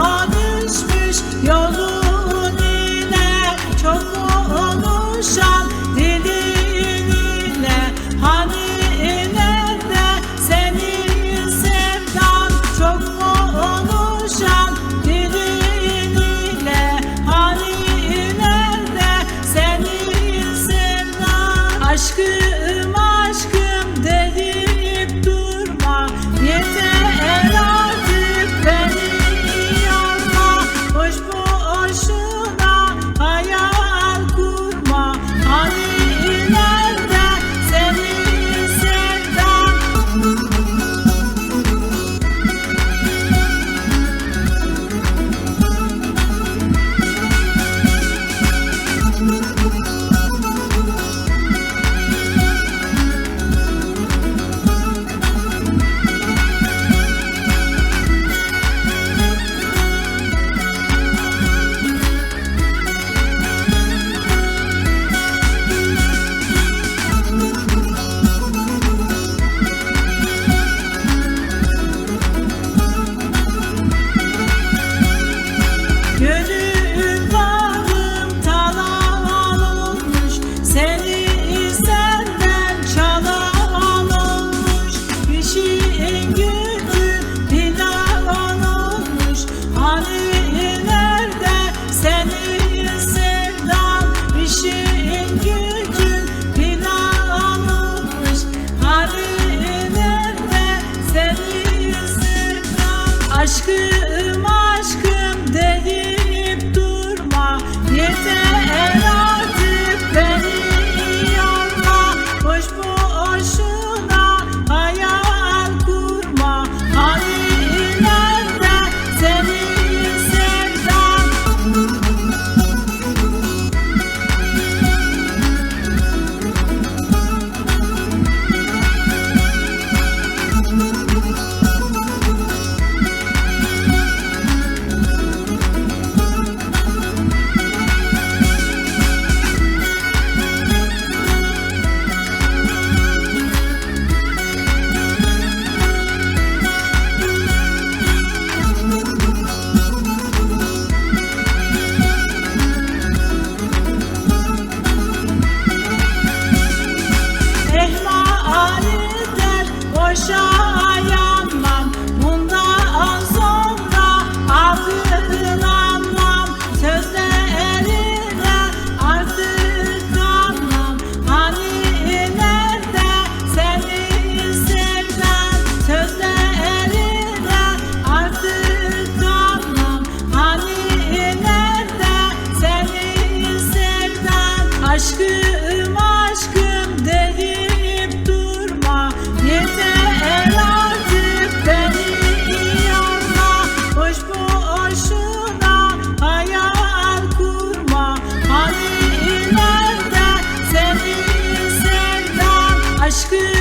Toprağa düşmüş yolun Çok konuşan dilin ile Hani nerede senin sevdan? Çok konuşan dilin ile Hani nerede senin sevdan? Aşkın could